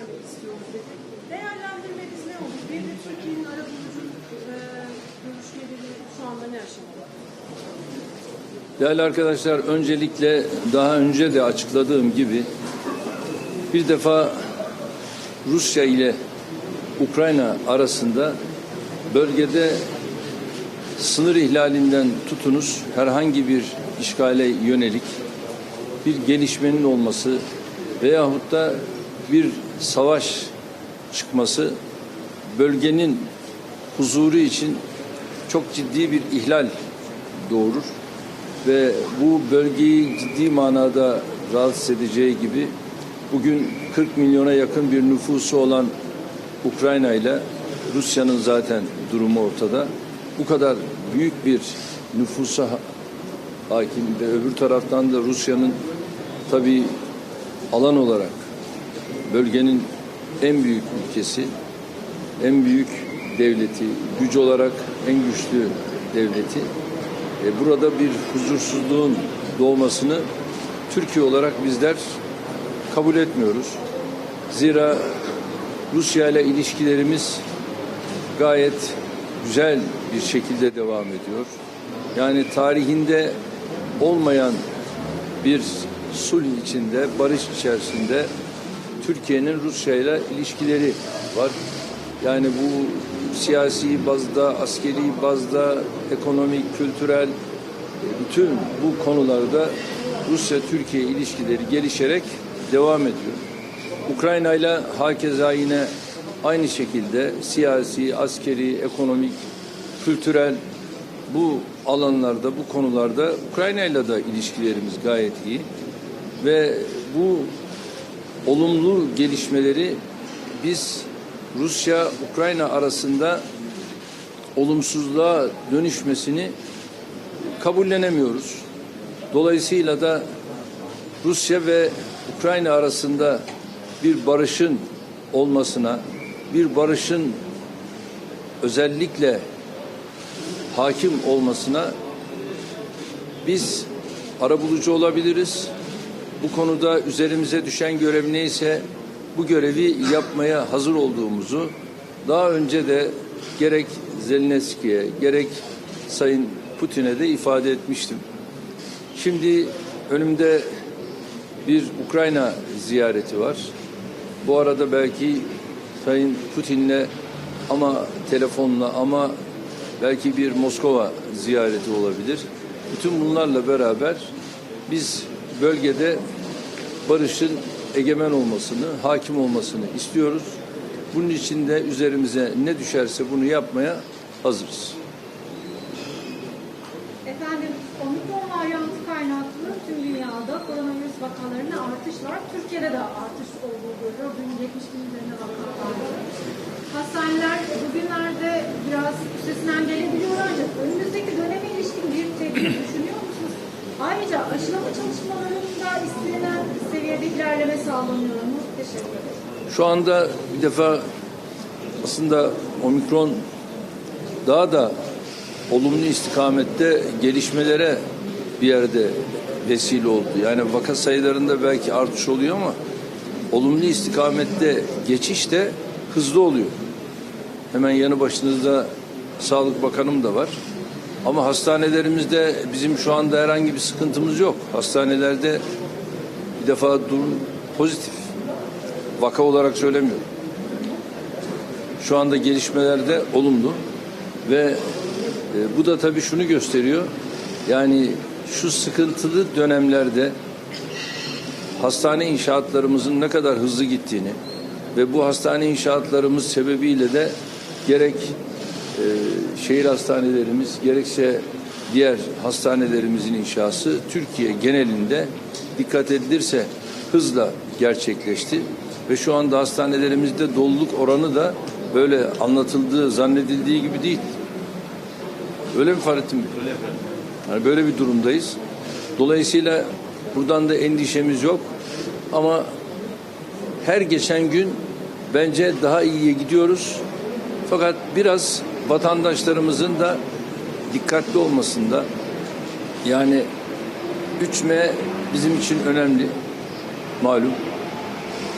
vermek istiyoruz dedi. Değerlendirmeniz ne olur? Bir Türkiye'nin arabuluculuk e, görüşmeleri şu anda ne aşamada? Değerli arkadaşlar öncelikle daha önce de açıkladığım gibi bir defa Rusya ile Ukrayna arasında bölgede sınır ihlalinden tutunuz herhangi bir işgale yönelik bir gelişmenin olması veyahut da bir savaş çıkması bölgenin huzuru için çok ciddi bir ihlal doğurur ve bu bölgeyi ciddi manada rahatsız edeceği gibi bugün 40 milyona yakın bir nüfusu olan Ukrayna ile Rusya'nın zaten durumu ortada. Bu kadar büyük bir nüfusa ha- hakim ve öbür taraftan da Rusya'nın tabii alan olarak bölgenin en büyük ülkesi, en büyük devleti, güç olarak en güçlü devleti. E, burada bir huzursuzluğun doğmasını Türkiye olarak bizler kabul etmiyoruz. Zira Rusya ile ilişkilerimiz gayet güzel bir şekilde devam ediyor. Yani tarihinde olmayan bir sulh içinde, barış içerisinde Türkiye'nin Rusya ile ilişkileri var. Yani bu siyasi bazda, askeri bazda, ekonomik, kültürel bütün bu konularda Rusya-Türkiye ilişkileri gelişerek devam ediyor. Ukrayna ile hakeza yine aynı şekilde siyasi, askeri, ekonomik, kültürel bu alanlarda, bu konularda Ukrayna ile de ilişkilerimiz gayet iyi. Ve bu olumlu gelişmeleri biz Rusya-Ukrayna arasında olumsuzluğa dönüşmesini kabullenemiyoruz. Dolayısıyla da Rusya ve Ukrayna arasında bir barışın olmasına, bir barışın özellikle hakim olmasına biz arabulucu olabiliriz. Bu konuda üzerimize düşen görev neyse bu görevi yapmaya hazır olduğumuzu daha önce de gerek Zelenski'ye gerek Sayın Putin'e de ifade etmiştim. Şimdi önümde bir Ukrayna ziyareti var. Bu arada belki Sayın Putin'le ama telefonla ama belki bir Moskova ziyareti olabilir. Bütün bunlarla beraber biz bölgede barışın egemen olmasını, hakim olmasını istiyoruz. Bunun için de üzerimize ne düşerse bunu yapmaya hazırız. Efendim, omikron varyantı kaynaklı tüm dünyada koronavirüs vakalarında artış var. Türkiye'de de artış olduğu görülüyor. Dün 70 bin üzerine vaka vardı. Hastaneler bugünlerde biraz üstesinden gelebiliyor ancak önümüzdeki döneme ilişkin bir tedbir? Ayrıca aşılama çalışmalarında istenilen seviyede ilerleme sağlanıyor mu? Teşekkür ederim. Şu anda bir defa aslında omikron daha da olumlu istikamette gelişmelere bir yerde vesile oldu. Yani vaka sayılarında belki artış oluyor ama olumlu istikamette geçiş de hızlı oluyor. Hemen yanı başınızda Sağlık Bakanım da var. Ama hastanelerimizde bizim şu anda herhangi bir sıkıntımız yok. Hastanelerde bir defa durum pozitif. Vaka olarak söylemiyorum. Şu anda gelişmelerde olumlu ve e, bu da tabii şunu gösteriyor. Yani şu sıkıntılı dönemlerde hastane inşaatlarımızın ne kadar hızlı gittiğini ve bu hastane inşaatlarımız sebebiyle de gerek e, şehir hastanelerimiz gerekse diğer hastanelerimizin inşası Türkiye genelinde dikkat edilirse hızla gerçekleşti ve şu anda hastanelerimizde doluluk oranı da böyle anlatıldığı zannedildiği gibi değil. Öyle mi Fahrettin Bey? Yani böyle bir durumdayız. Dolayısıyla buradan da endişemiz yok. Ama her geçen gün bence daha iyiye gidiyoruz. Fakat biraz vatandaşlarımızın da dikkatli olmasında yani 3M bizim için önemli malum.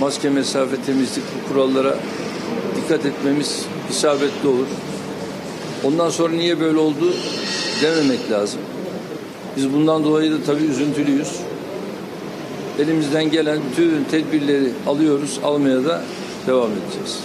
maske, mesafe, temizlik bu kurallara dikkat etmemiz isabetli olur. Ondan sonra niye böyle oldu dememek lazım. Biz bundan dolayı da tabii üzüntülüyüz. Elimizden gelen bütün tedbirleri alıyoruz, almaya da devam edeceğiz.